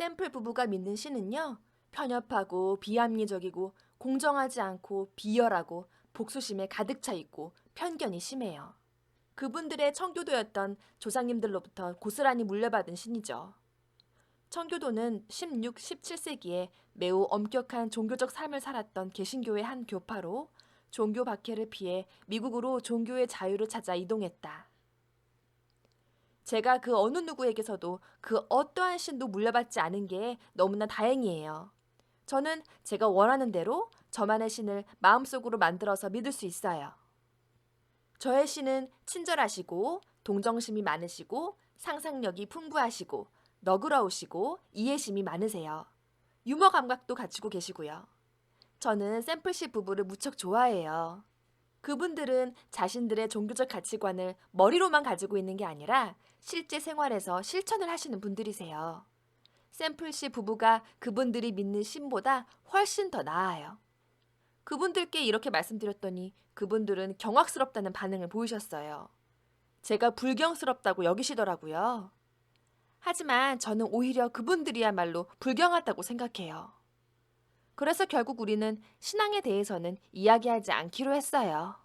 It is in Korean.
샘플 부부가 믿는 신은요, 편협하고 비합리적이고 공정하지 않고 비열하고 복수심에 가득 차 있고 편견이 심해요. 그분들의 청교도였던 조상님들로부터 고스란히 물려받은 신이죠. 청교도는 16, 17세기에 매우 엄격한 종교적 삶을 살았던 개신교의 한 교파로 종교 박해를 피해 미국으로 종교의 자유를 찾아 이동했다. 제가 그 어느 누구에게서도 그 어떠한 신도 물려받지 않은 게 너무나 다행이에요. 저는 제가 원하는 대로 저만의 신을 마음속으로 만들어서 믿을 수 있어요. 저의 신은 친절하시고 동정심이 많으시고 상상력이 풍부하시고 너그러우시고 이해심이 많으세요. 유머 감각도 갖추고 계시고요. 저는 샘플씨 부부를 무척 좋아해요. 그분들은 자신들의 종교적 가치관을 머리로만 가지고 있는 게 아니라 실제 생활에서 실천을 하시는 분들이세요. 샘플 씨 부부가 그분들이 믿는 신보다 훨씬 더 나아요. 그분들께 이렇게 말씀드렸더니 그분들은 경악스럽다는 반응을 보이셨어요. 제가 불경스럽다고 여기시더라고요. 하지만 저는 오히려 그분들이야말로 불경하다고 생각해요. 그래서 결국 우리는 신앙에 대해서는 이야기하지 않기로 했어요.